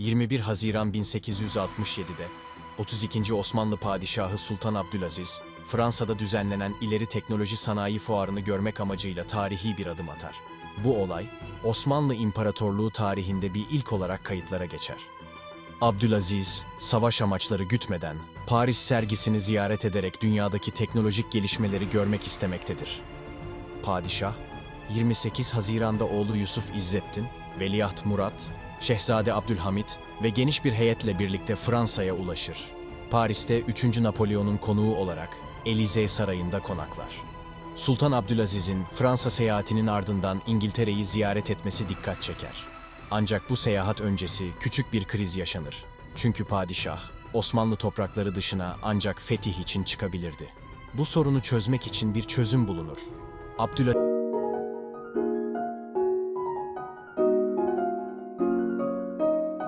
21 Haziran 1867'de 32. Osmanlı Padişahı Sultan Abdülaziz, Fransa'da düzenlenen ileri teknoloji sanayi fuarını görmek amacıyla tarihi bir adım atar. Bu olay, Osmanlı İmparatorluğu tarihinde bir ilk olarak kayıtlara geçer. Abdülaziz, savaş amaçları gütmeden, Paris sergisini ziyaret ederek dünyadaki teknolojik gelişmeleri görmek istemektedir. Padişah, 28 Haziran'da oğlu Yusuf İzzettin, Veliaht Murat, Şehzade Abdülhamit ve geniş bir heyetle birlikte Fransa'ya ulaşır. Paris'te 3. Napolyon'un konuğu olarak Elysee Sarayı'nda konaklar. Sultan Abdülaziz'in Fransa seyahatinin ardından İngiltere'yi ziyaret etmesi dikkat çeker. Ancak bu seyahat öncesi küçük bir kriz yaşanır. Çünkü padişah Osmanlı toprakları dışına ancak fetih için çıkabilirdi. Bu sorunu çözmek için bir çözüm bulunur. Abdülaziz